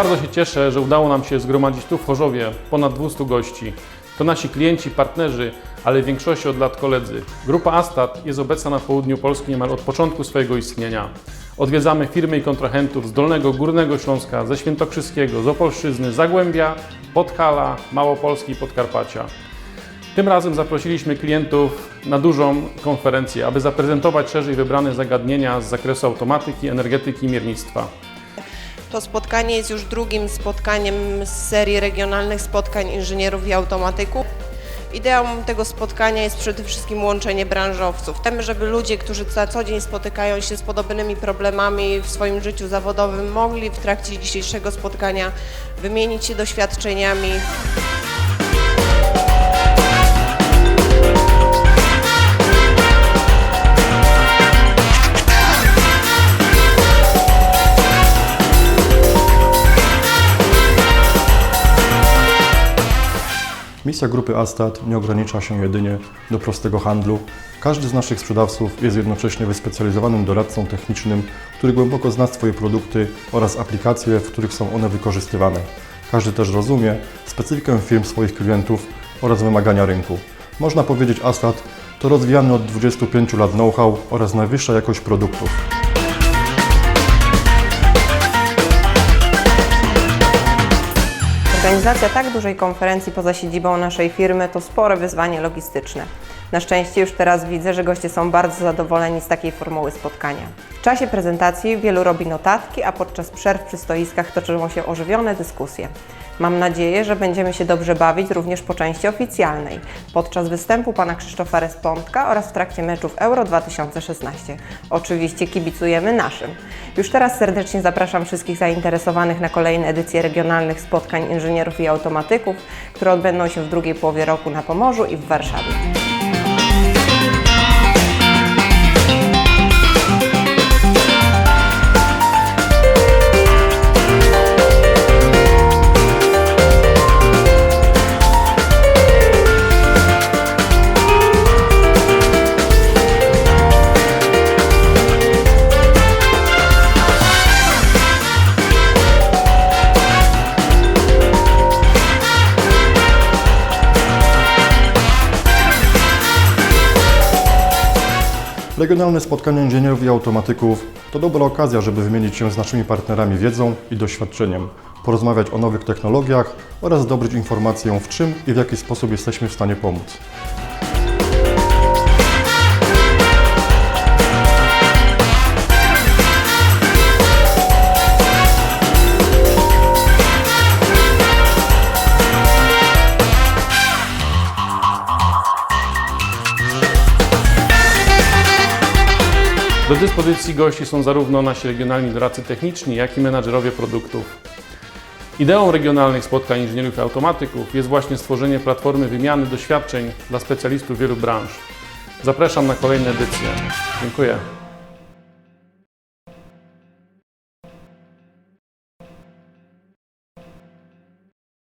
Bardzo się cieszę, że udało nam się zgromadzić tu w Chorzowie ponad 200 gości. To nasi klienci, partnerzy, ale w większości od lat koledzy. Grupa Astat jest obecna na południu Polski niemal od początku swojego istnienia. Odwiedzamy firmy i kontrahentów z Dolnego Górnego Śląska, ze Świętokrzyskiego, z Opolszczyzny, Zagłębia, Podhala, Małopolski i Podkarpacia. Tym razem zaprosiliśmy klientów na dużą konferencję, aby zaprezentować szerzej wybrane zagadnienia z zakresu automatyki, energetyki i miernictwa. To spotkanie jest już drugim spotkaniem z serii regionalnych spotkań inżynierów i automatyków. Ideą tego spotkania jest przede wszystkim łączenie branżowców. Chcemy, żeby ludzie, którzy na co dzień spotykają się z podobnymi problemami w swoim życiu zawodowym, mogli w trakcie dzisiejszego spotkania wymienić się doświadczeniami, Misja grupy Astat nie ogranicza się jedynie do prostego handlu. Każdy z naszych sprzedawców jest jednocześnie wyspecjalizowanym doradcą technicznym, który głęboko zna swoje produkty oraz aplikacje, w których są one wykorzystywane. Każdy też rozumie specyfikę firm swoich klientów oraz wymagania rynku. Można powiedzieć Astat to rozwijany od 25 lat know-how oraz najwyższa jakość produktów. Organizacja tak dużej konferencji poza siedzibą naszej firmy to spore wyzwanie logistyczne. Na szczęście już teraz widzę, że goście są bardzo zadowoleni z takiej formuły spotkania. W czasie prezentacji wielu robi notatki, a podczas przerw przy stoiskach toczą się ożywione dyskusje. Mam nadzieję, że będziemy się dobrze bawić również po części oficjalnej, podczas występu pana Krzysztofa Respondka oraz w trakcie meczów Euro 2016. Oczywiście kibicujemy naszym. Już teraz serdecznie zapraszam wszystkich zainteresowanych na kolejne edycje regionalnych spotkań inżynierów i automatyków, które odbędą się w drugiej połowie roku na Pomorzu i w Warszawie. Regionalne spotkania inżynierów i automatyków to dobra okazja, żeby wymienić się z naszymi partnerami wiedzą i doświadczeniem, porozmawiać o nowych technologiach oraz zdobyć informację w czym i w jaki sposób jesteśmy w stanie pomóc. Do dyspozycji gości są zarówno nasi regionalni doradcy techniczni, jak i menadżerowie produktów. Ideą regionalnych spotkań inżynierów i automatyków jest właśnie stworzenie platformy wymiany doświadczeń dla specjalistów wielu branż. Zapraszam na kolejne edycje. Dziękuję.